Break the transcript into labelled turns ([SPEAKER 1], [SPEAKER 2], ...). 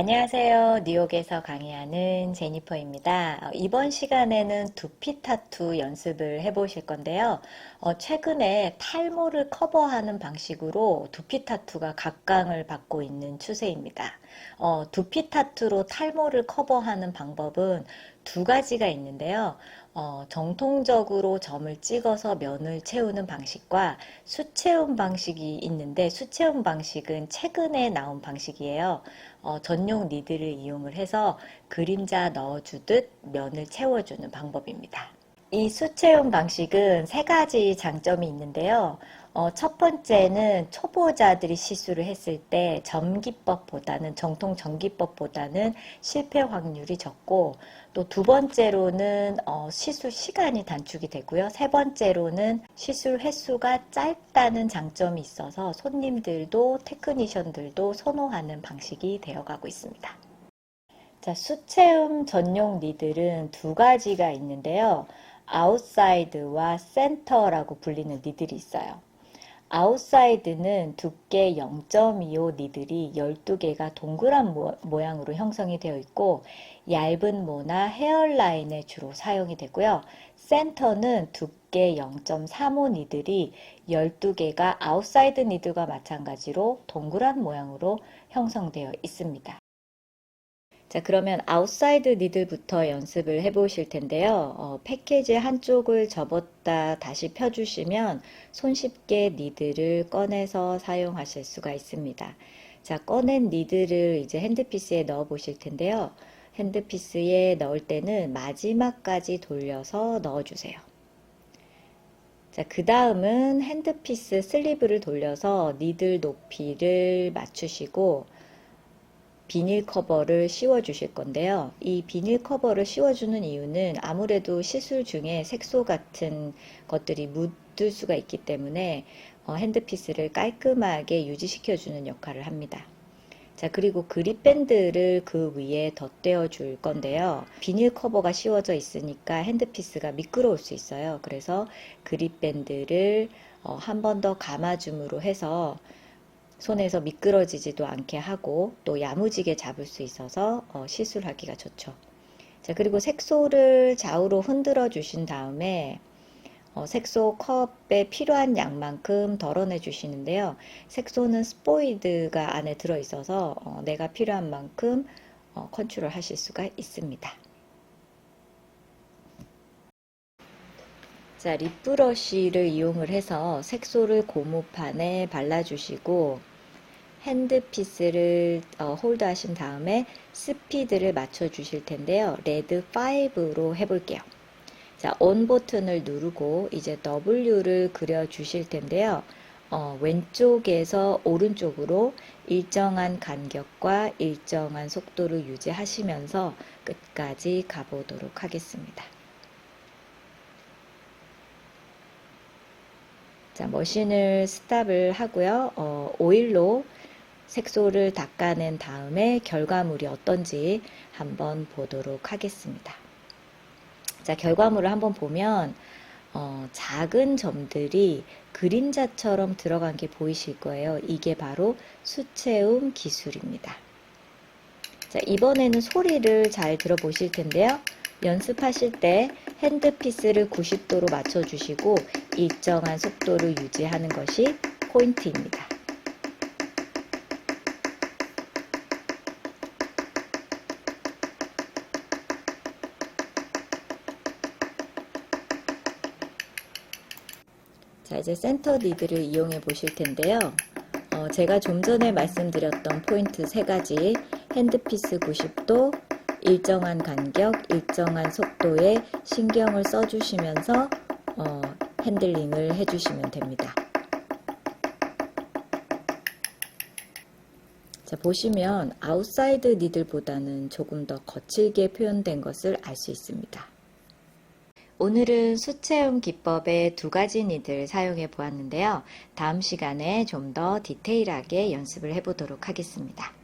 [SPEAKER 1] 안녕하세요. 뉴욕에서 강의하는 제니퍼입니다. 어, 이번 시간에는 두피 타투 연습을 해보실 건데요. 어, 최근에 탈모를 커버하는 방식으로 두피 타투가 각광을 받고 있는 추세입니다. 어, 두피 타투로 탈모를 커버하는 방법은 두 가지가 있는데요. 어, 정통적으로 점을 찍어서 면을 채우는 방식과 수채움 방식이 있는데 수채움 방식은 최근에 나온 방식이에요. 어, 전용 니드를 이용을 해서 그림자 넣어주듯 면을 채워주는 방법입니다. 이 수채움 방식은 세 가지 장점이 있는데요. 어, 첫 번째는 초보자들이 시술을 했을 때 점기법보다는 정통 전기법보다는 실패 확률이 적고 또 두 번째로는 어, 시술 시간이 단축이 되고요. 세 번째로는 시술 횟수가 짧다는 장점이 있어서 손님들도 테크니션들도 선호하는 방식이 되어가고 있습니다. 자, 수채움 전용 니들은 두 가지가 있는데요. 아웃사이드와 센터라고 불리는 니들이 있어요. 아웃사이드는 두께 0.25 니들이 12개가 동그란 모, 양으로 형성이 되어 있고 얇은 모나 헤어라인에 주로 사용이 되고요. 센터는 두께 0.35 니들이 12개가 아웃사이드 니들과 마찬가지로 동그란 모양으로 형성되어 있습니다. 자, 그러면 아웃사이드 니들부터 연습을 해 보실 텐데요. 어, 패키지 한쪽을 접었다 다시 펴주시면 손쉽게 니들을 꺼내서 사용하실 수가 있습니다. 자, 꺼낸 니들을 이제 핸드피스에 넣어 보실 텐데요. 핸드피스에 넣을 때는 마지막까지 돌려서 넣어주세요. 자, 그 다음은 핸드피스 슬리브를 돌려서 니들 높이를 맞추시고 비닐 커버를 씌워 주실 건데요. 이 비닐 커버를 씌워 주는 이유는 아무래도 시술 중에 색소 같은 것들이 묻을 수가 있기 때문에 어, 핸드피스를 깔끔하게 유지시켜 주는 역할을 합니다. 자, 그리고 그립밴드를 그 위에 덧대어 줄 건데요. 비닐 커버가 씌워져 있으니까 핸드피스가 미끄러울 수 있어요. 그래서 그립밴드를 어, 한 번 더 감아줌으로 해서 손에서 미끄러지지도 않게 하고 또 야무지게 잡을 수 있어서 어, 시술 하기가 좋죠. 자, 그리고 색소를 좌우로 흔들어 주신 다음에 어, 색소 컵에 필요한 양만큼 덜어내 주시는데요. 색소는 스포이드가 안에 들어 있어서 어, 내가 필요한 만큼 어, 컨트롤 하실 수가 있습니다. 자, 립브러쉬를 이용을 해서 색소를 고무판에 발라주시고 핸드피스를 어, 홀드 하신 다음에 스피드를 맞춰 주실 텐데요. 레드 5로 해볼게요. 자, 온 버튼을 누르고 이제 W를 그려 주실 텐데요. 어, 왼쪽에서 오른쪽으로 일정한 간격과 일정한 속도를 유지하시면서 끝까지 가보도록 하겠습니다. 자, 머신을 스탑을 하고요. 어, 오일로 색소를 닦아낸 다음에 결과물이 어떤지 한번 보도록 하겠습니다. 자, 결과물을 한번 보면 어, 작은 점들이 그림자처럼 들어간 게 보이실 거예요. 이게 바로 수채움 기술입니다. 자, 이번에는 소리를 잘 들어보실 텐데요. 연습하실 때 핸드피스를 90도로 맞춰주시고 일정한 속도를 유지하는 것이 포인트입니다. 자, 이제 센터 리드를 이용해 보실 텐데요. 어, 제가 좀 전에 말씀드렸던 포인트 세 가지 핸드피스 90도, 일정한 간격, 일정한 속도에 신경을 써주시면서 어, 핸들링을 해주시면 됩니다. 자, 보시면 아웃사이드 니들보다는 조금 더 거칠게 표현된 것을 알 수 있습니다. 오늘은 수채움 기법의 두 가지 니들 사용해 보았는데요. 다음 시간에 좀 더 디테일하게 연습을 해 보도록 하겠습니다.